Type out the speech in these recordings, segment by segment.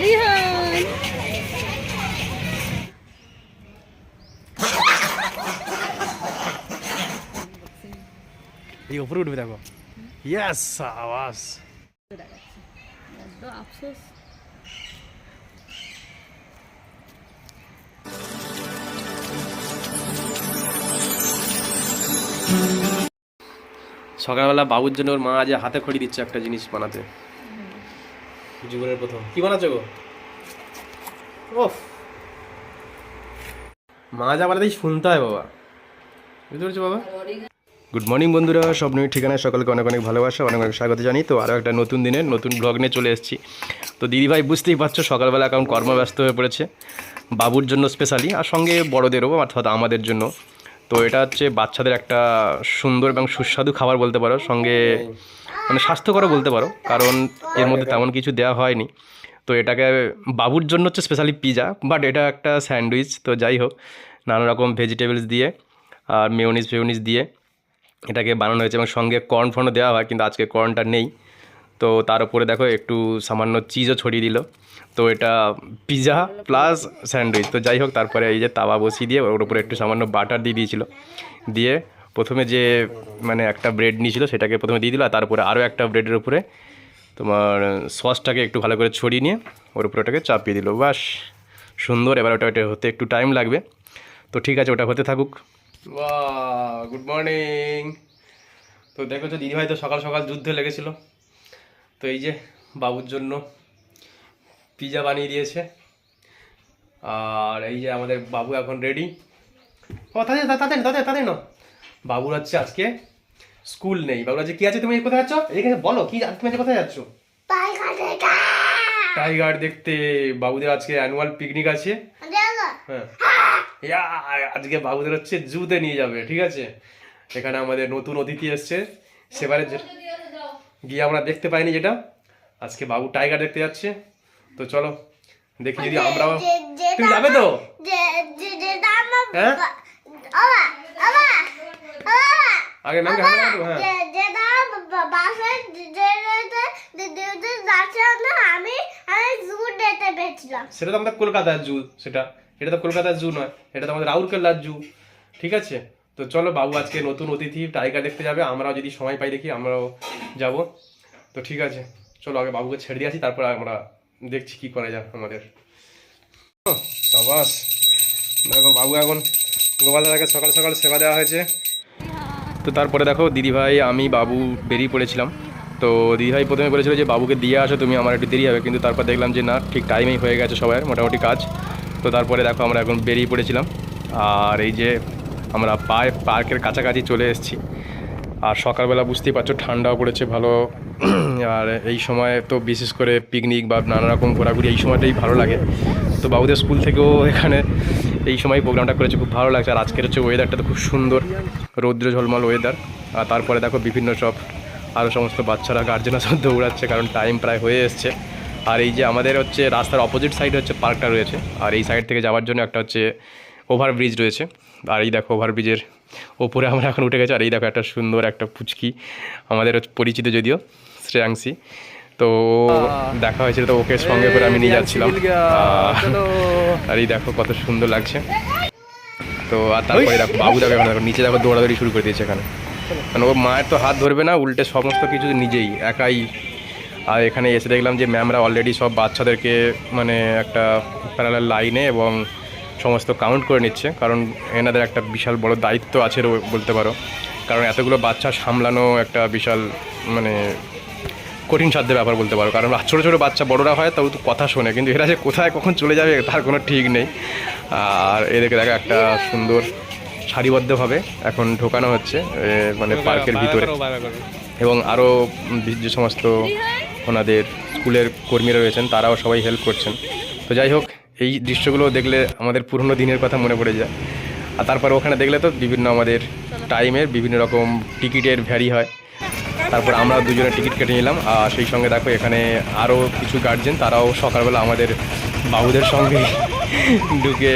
রিহান এই উপরে উঠবে দেখো ইয়েস আওয়াজ আফসোস সকালবেলা বাবুর জন্য ওর মা আজ হাতে খড়ি দিচ্ছে একটা জিনিস বানাতে। জীবনের প্রথম। কি বানাচ্ছো গো? ওফ মা যা বানাতেই শুনতে হয় বাবা। বুঝতে পেরেছ বাবা? গুড মর্নিং বন্ধুরা স্বপ্নের ঠিকানায় সকলকে অনেক অনেক ভালোবাসা অনেক অনেক স্বাগত জানি তো আরও একটা নতুন দিনের নতুন ব্লগ নিয়ে চলে এসেছি। তো দিদিভাই বুঝতেই পারছ সকালবেলা এখন কর্মব্যস্ত হয়ে পড়েছে। বাবুর জন্য স্পেশালি আর সঙ্গে বড়দেরও অর্থাৎ আমাদের জন্য। তো এটা হচ্ছে বাচ্চাদের একটা সুন্দর এবং সুস্বাদু খাবার বলতে পারো সঙ্গে মানে স্বাস্থ্যকরও বলতে পারো, কারণ এর মধ্যে তেমন কিছু দেওয়া হয়নি। তো এটাকে বাবুর জন্য হচ্ছে স্পেশালি পিজা বাট এটা একটা স্যান্ডউইচ তো যাই হোক, নানা রকম ভেজিটেবলস দিয়ে আর মেয়নিজ ফেউনিজ দিয়ে এটাকে বানানো হয়েছে এবং সঙ্গে কর্ন ফর্নও দেওয়া হয়, কিন্তু আজকে কর্নটা নেই। তো তার উপরে দেখো একটু সামান্য চিজও ছড়িয়ে দিল। তো এটা পিজা প্লাস স্যান্ডউইচ তো যাই হোক, তারপরে এই যে তাওয়া বসিয়ে দিয়ে ওর উপরে একটু সামান্য বাটার দিয়ে দিয়েছিল। দিয়ে প্রথমে যে মানে একটা ব্রেড নিয়েছিল সেটাকে প্রথমে দিয়ে দিল আর তারপরে আরও একটা ব্রেডের উপরে তোমার সসটাকে একটু ভালো করে ছড়িয়ে নিয়ে ওর উপরে ওটাকে চাপিয়ে দিল। বাস, সুন্দর। এবার ওটা ওটা হতে একটু টাইম লাগবে। তো ঠিক আছে, ওটা হতে থাকুক। গুড মর্নিং তো দেখো তো, দিদিভাই তো সকাল সকাল যুদ্ধে লেগেছিল। তো এই যে, বাবুর জন্য পিজা বানিয়ে দিয়েছে। আর এই যে আমাদের বাবু এখন রেডি ও, তাদের তাদের তাদের তাদের না বাবুর হচ্ছে আজকে স্কুল নেই। বাবুর আজকে কি আছে তুমি কোথায় যাচ্ছ? এখানে বলো কি তুমি আজকে কোথায় যাচ্ছ? টাইগার দেখতে। বাবুদের আজকে অ্যানুয়াল পিকনিক আছে। হ্যাঁ। আজকে বাবুদের হচ্ছে জুতে নিয়ে যাবে ঠিক আছে? এখানে আমাদের নতুন অতিথি এসছে। সেবারে যে- গিয়ে আমরা দেখতে পাইনি যেটা। আজকে বাবু টাইগার দেখতে যাচ্ছে। তো চলো দেখি যদি আমরাও তুমি যাবে তো? হ্যাঁ? আগে ম্যামকে হাতে লাগাতো হ্যাঁ। আমি আমি জু ডেতে পেয়েছিলাম। সেটা তো আমাদের কলকাতার জু সেটা। এটা তো কলকাতার জু নয় এটা তো আমাদের রাউরকেল্লার জু ঠিক আছে? তো চলো বাবু আজকে নতুন অতিথি টাইগার দেখতে যাবে আমরাও যদি সময় পাই দেখি আমরাও যাব। তো ঠিক আছে চলো আগে বাবুকে ছেড়ে দিয়ে আসি তারপর আমরা দেখছি কি করা যায় আমাদের। দেখো বাবু এখন গোপাল দাদাকে সকাল সকাল সেবা দেওয়া হয়েছে। তো তারপরে দেখো, দিদিভাই, আমি, বাবু বেরিয়ে পড়েছিলাম। তো দিদিভাই প্রথমে বলেছিল যে, বাবুকে দিয়ে আসো, তুমি আমার একটু দেরি হবে। কিন্তু তারপর দেখলাম যে, না, ঠিক টাইমেই হয়ে গেছে সবার, মোটামুটি কাজ। তো তারপরে দেখো, আমরা এখন বেরিয়ে পড়েছিলাম। আর এই যে, আমরা পায়ে পার্কের কাছাকাছি চলে এসেছি। আর সকালবেলা বুঝতেই পারছ, ঠান্ডাও পড়েছে ভালো। আর এই সময় তো বিশেষ করে পিকনিক বা নানা রকম ঘোরাঘুরি এই সময়টাই ভালো লাগে। তো বাবুদের স্কুল থেকেও এখানে এই সময় প্রোগ্রামটা করেছে, খুব ভালো লাগছে। আর আজকের হচ্ছে ওয়েদারটা তো খুব সুন্দর। রৌদ্র ঝলমল ওয়েদার আর তারপরে দেখো বিভিন্ন সব আরও সমস্ত বাচ্চারা গার্জেনরা সব দৌড়াচ্ছে কারণ টাইম প্রায় হয়ে এসছে। আর এই যে আমাদের হচ্ছে রাস্তার অপোজিট সাইডে হচ্ছে পার্কটা রয়েছে আর এই সাইড থেকে যাওয়ার জন্য একটা হচ্ছে ওভারব্রিজ রয়েছে। আর এই দেখো ওভারব্রিজের ওপরে আমরা এখন উঠে গেছি আর এই দেখো একটা সুন্দর একটা পুচকি আমাদের হচ্ছে পরিচিত যদিও শ্রেয়াংশী। তো দেখা হয়েছিল তো ওকে সঙ্গে করে আমি নিয়ে যাচ্ছিলাম। আর এই দেখো কত সুন্দর লাগছে। তো আর তারপরে দেখো বাবু দেখো এখন দেখো নিচে দেখো দৌড়াদৌড়ি শুরু করে দিয়েছে এখানে। কারণ ও মায়ের তো হাত ধরবে না উল্টে সমস্ত কিছু নিজেই একাই। আর এখানে এসে দেখলাম যে ম্যামরা অলরেডি সব বাচ্চাদেরকে মানে একটা প্যারালাল লাইনে এবং সমস্ত কাউন্ট করে নিচ্ছে। কারণ এনাদের একটা বিশাল বড় দায়িত্ব আছে বলতে পারো। কারণ এতগুলো বাচ্চা সামলানো একটা বিশাল মানে কঠিন সাধ্যের ব্যাপার বলতে পারো। কারণ ছোটো ছোটো বাচ্চা বড়রা হয় তাও তো কথা শোনে। কিন্তু এরা যে কোথায় কখন চলে যাবে তার কোনো ঠিক নেই। আর এদেরকে দেখা একটা সুন্দর সারিবদ্ধভাবে এখন ঢোকানো হচ্ছে মানে পার্কের ভিতরে। এবং আরও যে সমস্ত ওনাদের স্কুলের কর্মীরা রয়েছেন তারাও সবাই হেল্প করছেন। তো যাই হোক এই দৃশ্যগুলো দেখলে আমাদের পুরনো দিনের কথা মনে পড়ে যায়। আর তারপর ওখানে দেখলে তো বিভিন্ন আমাদের টাইমের বিভিন্ন রকম টিকিটের ভ্যারি হয়। তারপর আমরা দুজনে টিকিট কেটে নিলাম। আর সেই সঙ্গে দেখো এখানে আরও কিছু গার্জেন তারাও সকালবেলা আমাদের বাবুদের সঙ্গে ঢুকে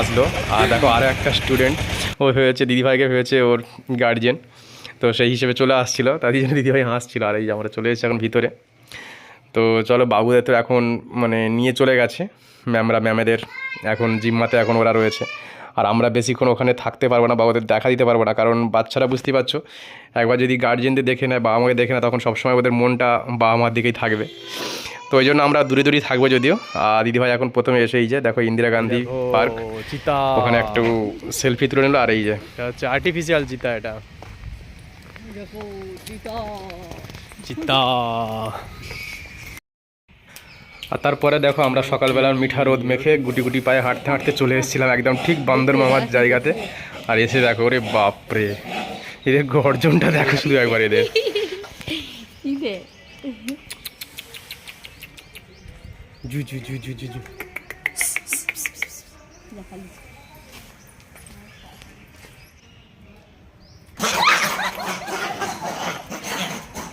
আসলো। আর দেখো আরও একটা স্টুডেন্ট ও হয়েছে, দিদিভাইকে হয়েছে ওর গার্জেন তো সেই হিসেবে চলে আসছিল। তাদের জন্য দিদিভাই হাসছিল, আর, এই যে আমরা চলে এসেছি এখন ভিতরে। তো চলো, বাবুদের তো এখন মানে নিয়ে চলে গেছে। ম্যামরা, ম্যামেদের এখন জিম্মাতে এখন ওরা রয়েছে। আর আমরা বেশিক্ষণ ওখানে থাকতে পারব না বা ওদের দেখা দিতে পারব না। কারণ বাচ্চারা বুঝতেই পারছ একবার যদি গার্জেনদের দেখে নেয় বাবা মাকে দেখে নেয় তখন সবসময় ওদের মনটা বাবা মার দিকেই থাকবে। তো ওই জন্য আমরা দূরে দূরেই থাকব যদিও। আর দিদিভাই এখন প্রথমে এসেই এই যে দেখো ইন্দিরা গান্ধী পার্ক। চিতা। ওখানে একটু সেলফি তুলে নিল আর এই যে। এটা হচ্ছে আর্টিফিশিয়াল চিতা এটা। দেখো চিতা। চিতা। আর তারপরে দেখো আমরা সকালবেলা মিঠা রোদ মেখে গুটি গুটি পায়ে হাঁটতে হাঁটতে চলে এসেছিলাম একদম ঠিক বান্দর মামার জায়গাতে। আর এসে দেখো ওরে বাপরে। এদের গর্জনটা দেখো শুধু একবার এদের। জু জু জু জু জু জু।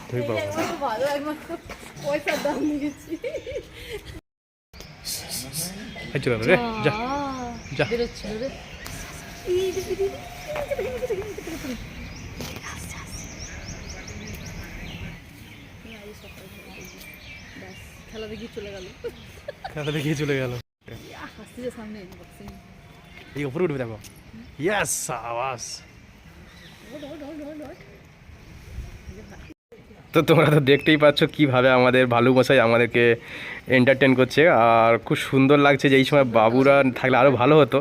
তুই ভালো একমাত্র পয়সার দাম নিয়েছি যা যা। খেলা দেখি চলে গেল খেলা দেখিয়ে চলে গেল উপরে উঠবে দেখো ইয়েস আওয়াজ তো তোমরা তো দেখতেই পাচ্ছ কীভাবে আমাদের ভালু মশাই আমাদেরকে এন্টারটেন করছে। আর খুব সুন্দর লাগছে যে এই সময় বাবুরা থাকলে আরও ভালো হতো।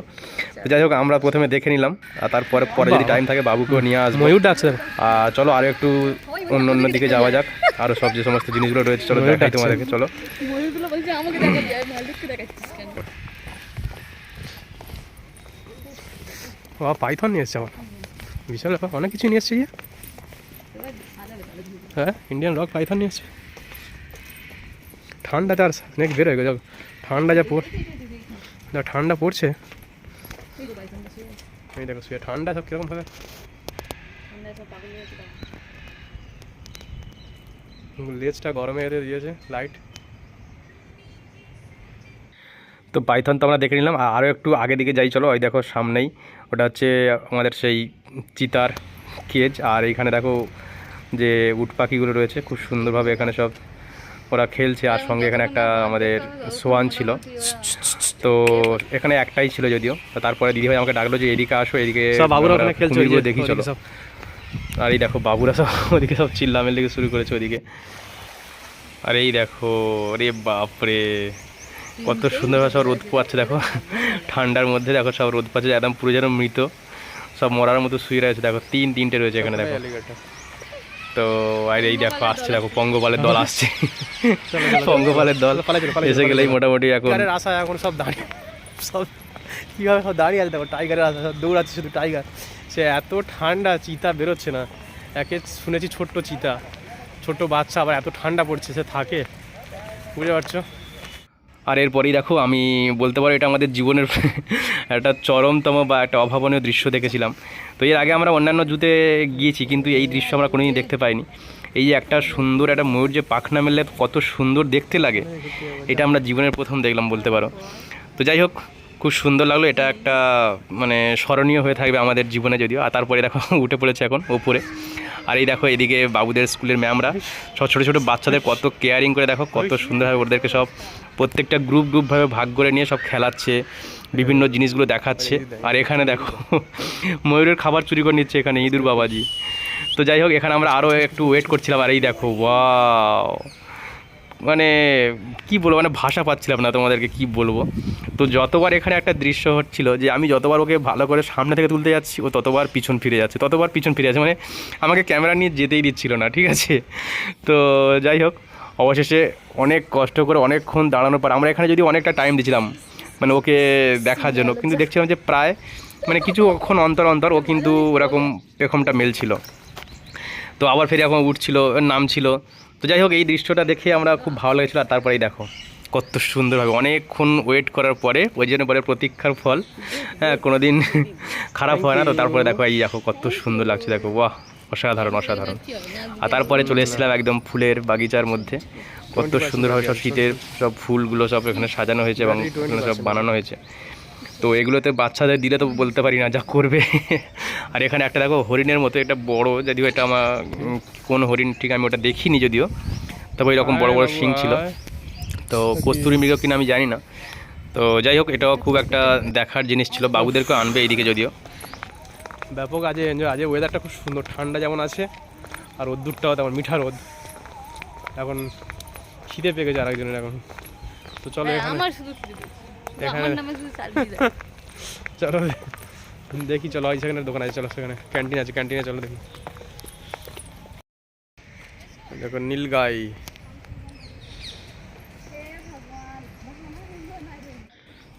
তো যাই হোক আমরা প্রথমে দেখে নিলাম। আর তারপরে পরে যদি টাইম থাকে বাবুকেও নিয়ে আসব। ময়ূর ডাকছে আর চলো আরও একটু অন্য অন্য দিকে যাওয়া যাক। আরও সব যে সমস্ত জিনিসগুলো রয়েছে চলো ময়ূর দেখাই ডাকছে। তোমাদেরকে চলো। পাইথন নিয়ে এসছে আমার বিশাল ব্যাপার অনেক কিছু নিয়ে এসছে ইয়ে হ্যাঁ ইন্ডিয়ান রক পাইথন নিয়ে এসছে ঠান্ডা তার নেক্সট বের হয়ে যাও ঠান্ডা যা পড় যা ঠান্ডা পড়ছে। দেখো শুয়ে, ঠান্ডা সব কীরকম গেছে দেখো। লেজটা গরমে এতে দিয়েছে লাইট তো পাইথন তো আমরা দেখে নিলাম। আরও একটু আগে দিকে যাই, চলো। ওই দেখো সামনেই, ওটা হচ্ছে আমাদের সেই চিতার কেজ আর এইখানে দেখো যে উট পাখিগুলো রয়েছে খুব সুন্দরভাবে এখানে সব ওরা খেলছে। আর সঙ্গে এখানে একটা আমাদের সোয়ান ছিল। তো এখানে একটাই ছিল যদিও। তো তারপরে দিদিভাই আমাকে ডাকলো যে এদিকে আসো এদিকে দেখি চলো। সব। আর এই দেখো বাবুরা সব ওদিকে সব চিল্লামের দিকে শুরু করেছে ওদিকে আর এই দেখো রে বাপরে কত সুন্দরভাবে সব রোদ পাচ্ছে দেখো। ঠান্ডার মধ্যে দেখো সব রোদ পাচ্ছে একদম পুরো যেন মৃত। সব মরার মতো শুয়ে রয়েছে দেখো তিন তিনটে রয়েছে এখানে দেখো। তো আর এই দেখো আসছে দেখো পঙ্গপালের দল আসছে। পঙ্গপালের দল এসে গেলেই মোটামুটি এখন আশা এখন সব দাঁড়িয়ে সব কীভাবে সব দাঁড়িয়ে আছে দেখো টাইগারের আশা সব দৌড়াচ্ছে শুধু টাইগার সে এত ঠান্ডা চিতা বেরোচ্ছে না। একে শুনেছি ছোট্ট চিতা ছোট্ট বাচ্চা আবার এত ঠান্ডা পড়ছে সে থাকে। বুঝতে পারছ? আর এরপরেই দেখো, আমি বলতে পারো এটা আমাদের জীবনের একটা চরমতম বা একটা অভাবনীয় দৃশ্য দেখেছিলাম। তো এর আগে আমরা অন্যান্য জুতে গিয়েছি, কিন্তু এই দৃশ্য আমরা কোনোদিন দেখতে পাইনি। এই যে একটা সুন্দর একটা ময়ূর যে পাখনা মেললে কত সুন্দর দেখতে লাগে, এটা আমরা জীবনের প্রথম দেখলাম বলতে পারো। তো যাই হোক, খুব সুন্দর লাগল, এটা একটা মানে স্মরণীয় হয়ে থাকবে আমাদের জীবনে যদিও। আর তারপরে দেখো, উঠে পড়েছে এখন ওপরে। আর এই দেখো, এদিকে বাবুদের স্কুলের ম্যামরা সব ছোটো ছোটো বাচ্চাদের কত কেয়ারিং করে দেখো, কত সুন্দরভাবে ওদেরকে সব প্রত্যেকটা গ্রুপ গ্রুপভাবে ভাগ করে নিয়ে সব খেলাচ্ছে, বিভিন্ন জিনিসগুলো দেখাচ্ছে। আর এখানে দেখো, ময়ূরের খাবার চুরি করে নিচ্ছে এখানে ইঁদুর বাবাজি। তো যাই হোক, এখানে আমরা আরও একটু ওয়েট করছিলাম, আর এই দেখো ওয়াও মানে কি বলব মানে ভাষা পাচ্ছিলাম না তোমাদেরকে কি বলব। তো যতবার এখানে একটা দৃশ্য হচ্ছিল যে আমি যতবার ওকে ভালো করে সামনে থেকে তুলতে যাচ্ছি, ও ততবার পিছন ফিরে যাচ্ছে, ততবার পিছন ফিরে যাচ্ছে মানে আমাকে ক্যামেরা নিয়ে যেতেই দিচ্ছিল না, ঠিক আছে? তো যাই হোক, অবশেষে অনেক কষ্ট করে অনেকক্ষণ দাঁড়ানোর পর আমরা এখানে যদি অনেকটা টাইম দিয়েছিলাম মানে ওকে দেখার জন্য, কিন্তু দেখছিলাম যে প্রায় মানে কিছুক্ষণ অন্তর অন্তর ও কিন্তু ওরকম পেখমটা মেলছিল। তো আবার ফের এখন উঠছিল নাম ছিল তো যাই হোক, এই দৃশ্যটা দেখে আমরা খুব ভালো লেগেছিলো আর তারপরেই দেখো। কত সুন্দরভাবে অনেকক্ষণ ওয়েট করার পরে, ওই জন্য পরে প্রতীক্ষার ফল। হ্যাঁ কোনো দিন খারাপ হয় না তো তারপরে দেখো, এই দেখো কত সুন্দর লাগছে, দেখো, বাহ, অসাধারণ অসাধারণ। আর তারপরে চলে এসেছিলাম একদম ফুলের বাগিচার মধ্যে। কত সুন্দরভাবে সব শীতের সব ফুলগুলো সব এখানে সাজানো হয়েছে এবং সব বানানো হয়েছে। তো এগুলোতে বাচ্চাদের দিলে তো বলতে পারি না যা করবে। আর এখানে একটা দেখো হরিণের মতো একটা বড় যদিও এটা আমার কোন হরিণ ঠিক আমি ওটা দেখিনি যদিও। তবে এরকম বড় বড় শিং ছিল। তো কস্তুরি মৃগ কিনা আমি জানি না। তো যাই হোক এটাও খুব একটা দেখার জিনিস ছিল বাবুদেরকে আনবে এইদিকে যদিও। ব্যাপক আজ এনজয় আজকে ওয়েদারটা খুব সুন্দর ঠান্ডা যেমন আছে আর রোদ্দুরটাও তেমন মিঠা রোদ। এখন খিদে পেয়ে গেছে আরেকজনের এখন। তো চলো হ্যাঁ, এখানে আমার শুধু চলো দেখি চলো ওই সেখানে দোকান আছে চলো সেখানে। ক্যান্টিন আছে ক্যান্টিনে চলো দেখি। দেখো নীলগাই।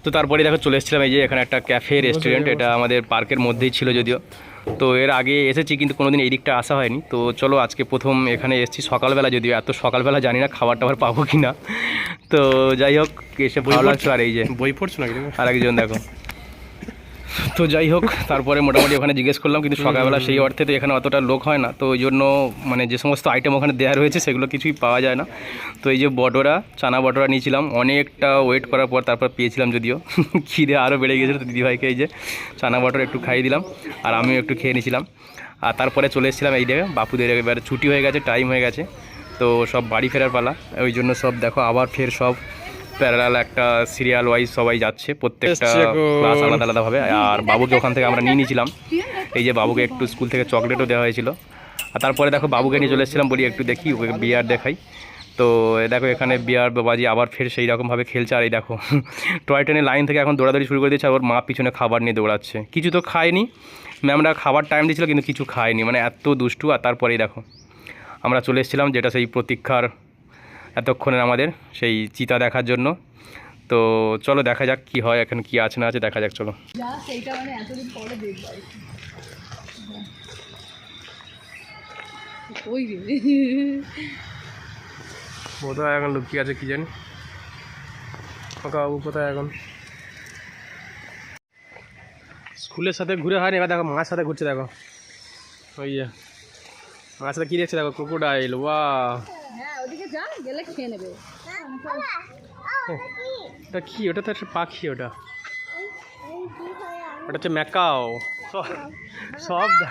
তো তারপরে দেখো চলে এসেছিলাম এই যে এখানে একটা ক্যাফে রেস্টুরেন্ট। এটা আমাদের পার্কের মধ্যেই ছিল যদিও। তো এর আগে এসেছি কিন্তু কোনোদিন এই দিকটা আসা হয়নি। তো চলো আজকে প্রথম এখানে এসেছি সকালবেলা যদিও এত সকালবেলা জানি না খাবার টাবার পাবো কি না তো যাই হোক এসে ভালো লাগছো। আর এই যে। বই পড়ছো না? আর একজন দেখো। তো যাই হোক তারপরে মোটামুটি ওখানে জিজ্ঞেস করলাম কিন্তু সকালবেলা সেই অর্থে তো এখানে অতটা লোক হয় না তো ওই জন্য মানে যে সমস্ত আইটেম ওখানে দেওয়া রয়েছে সেগুলো কিছুই পাওয়া যায় না। তো এই যে বটরা চানা বটরা নিয়েছিলাম অনেকটা ওয়েট করার পর তারপর পেয়েছিলাম যদিও। খিদে আরও বেড়ে গিয়েছিল তো দিদিভাইকে এই যে চানা বটর একটু খাইয়ে দিলাম আর আমিও একটু খেয়ে নিয়েছিলাম। আর তারপরে চলে এসেছিলাম এই জায়গায় বাপুদের এবার ছুটি হয়ে গেছে টাইম হয়ে গেছে তো সব বাড়ি ফেরার পালা ওই জন্য সব দেখো আবার ফের সব প্যারালাল একটা সিরিয়াল ওয়াইজ সবাই যাচ্ছে প্রত্যেকটা ক্লাস আলাদা আলাদাভাবে আর বাবুকে ওখান থেকে আমরা নিয়ে নিয়েছিলাম। এই যে বাবুকে একটু স্কুল থেকে চকলেটও দেওয়া হয়েছিল। আর তারপরে দেখো বাবুকে নিয়ে চলে এসেছিলাম বলি একটু দেখি ওকে বিয়ার দেখাই। তো দেখো এখানে বিয়ার বাবাজি আবার ফের সেই রকমভাবে খেলছে। আর এই দেখো টয় ট্রেনের লাইন থেকে এখন দৌড়াদৌড়ি শুরু করে দিয়েছে আর ওর মা পিছনে খাবার নিয়ে দৌড়াচ্ছে। কিছু তো খায়নি। ম্যামরা খাবার টাইম দিয়েছিল কিন্তু কিছু খায়নি। মানে এত দুষ্টু। আর তারপরেই দেখো আমরা চলে এসেছিলাম যেটা সেই প্রতীক্ষার এতক্ষণের আমাদের সেই চিতা দেখার জন্য। তো চলো দেখা যাক কি হয় এখন কি আছে না আছে দেখা যাক চলো। মানে কোথায় এখন লুকিয়ে আছে কি জানি? বাবু কোথায় এখন? স্কুলের সাথে ঘুরে হয়নি এবার দেখো মার সাথে ঘুরছে দেখো। ওই যে মার সাথে কী দেখছে দেখো ক্রোকোডাইল ওয়া যা গেলে খেয়ে নেবে। ওটা কি? ওটা তো একটা পাখি ওটা। ওটা হচ্ছে ম্যাকাও। সব-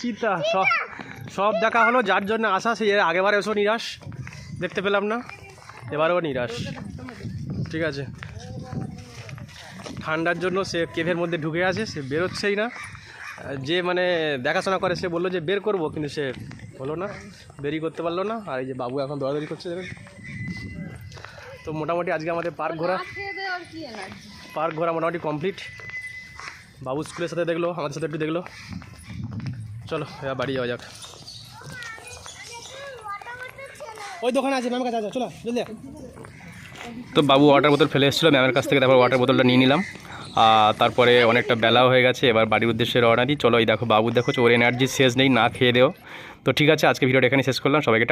চিতা। সব সব দেখা হলো যার জন্য আসা সে আগেবার এসো নিরাশ। দেখতে পেলাম না। এবারেও নিরাশ। ঠিক আছে। ঠান্ডার জন্য সে কেভের মধ্যে ঢুকে আছে সে বেরোচ্ছেই না। যে মানে দেখাশোনা করে সে বলল যে বের করব কিন্তু সে হলো না দেরি করতে পারল না। আর এই যে বাবু এখন দৌড়াদৌড়ি করছে দেখুন। তো মোটামুটি আজকে আমাদের পার্ক ঘোরা পার্ক ঘোরা মোটামুটি কমপ্লিট বাবু স্কুলের সাথে দেখল আমাদের সাথে একটু দেখল। চলো এবার বাড়ি যাওয়া যাক। ওই দোকানে আছে ম্যামের কাছে আছে চলো জলদি তো বাবু ওয়াটার বোতল ফেলে এসেছিল ম্যামের কাছ থেকে তারপর ওয়াটার বোতলটা নিয়ে নিলাম। আর তারপরে অনেকটা বেলাও হয়ে গেছে এবার বাড়ির উদ্দেশ্যে রওনা দিই। চলো এই দেখো বাবু দেখো ওর এনার্জি শেষ নেই না খেয়ে দেও। তো ঠিক আছে আজকে ভিডিওটা এখানে শেষ করলাম। সবাইকে